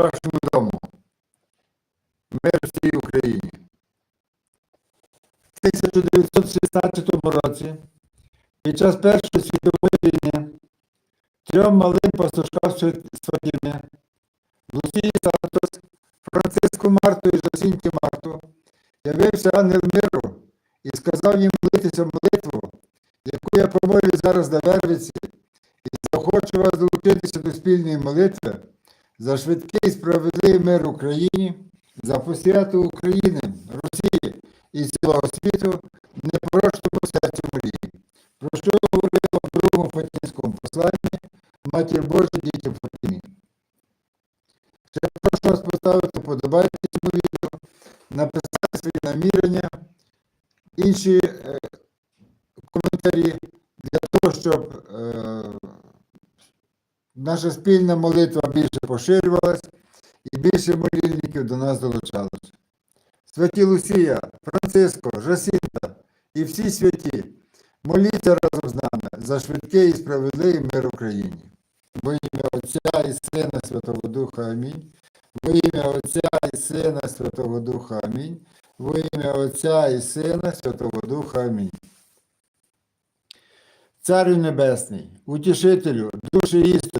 вашому дому. Мир всій Україні. В 1916 році, під час Першої світової війни, трьом малим пастушкам Сватівни, Лусії Сантос, Франциску Марту і Жосіньки Марту, явився ангел миру і сказав їм молитися молитву, яку я помолю зараз на Вервиці, і захочу вас долучитися до спільної молитви за швидкий справедливий мир Україні, за посвяту України, Росії і цілого світу непорочному серцю Марії. Про що говорила в другому Фатінському посланні Матір Божа дітям Фатімі. Ще прошу вас поставити подобайки цьому відео, написати свої намірення, інші е, коментарі для того, щоб е, наша спільна молитва більше поширювалась і більше молільників до нас долучалося. Святі Лусія, Франциско, Жасінта і всі святі, моліться разом з нами за швидкий і справедливий мир Україні. Во ім'я Отця і Сина Святого Духа Амінь. Во ім'я Отця і Сина Святого Духа Амінь. Во ім'я Отця і Сина Святого Духа Амінь. Царю Небесний, утішителю, душі істини,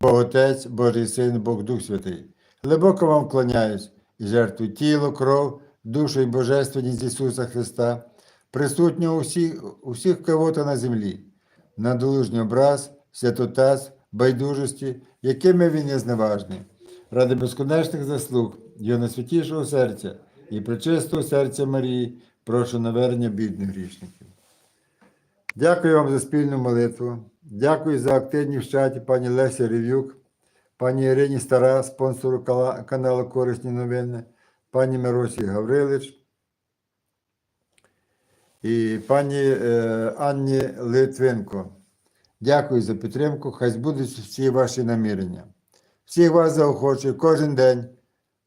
Бог Отець, Божий Син, Бог Дух Святий, глибоко вам вклоняюсь і жертву тіло, кров, душу і божественність Ісуса Христа, присутнього у всіх, у всіх кого-то на землі, на долужній образ, святотаз, байдужості, якими він є зневажний, ради безконечних заслуг Його найсвятішого серця і пречистого серця Марії, прошу навернення бідних грішників. Дякую вам за спільну молитву. Дякую за активні в чаті пані Лесі Рев'юк, пані Ірині Стара, спонсору каналу Корисні новини, пані Миросі Гаврилич і пані е, Анні Литвинко. Дякую за підтримку. Хай збудуть всі ваші намірення. Всіх вас заохочую кожен день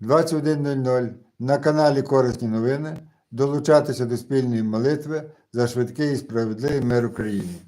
21.00 на каналі Корисні новини долучатися до спільної молитви за швидкий і справедливий мир Україні.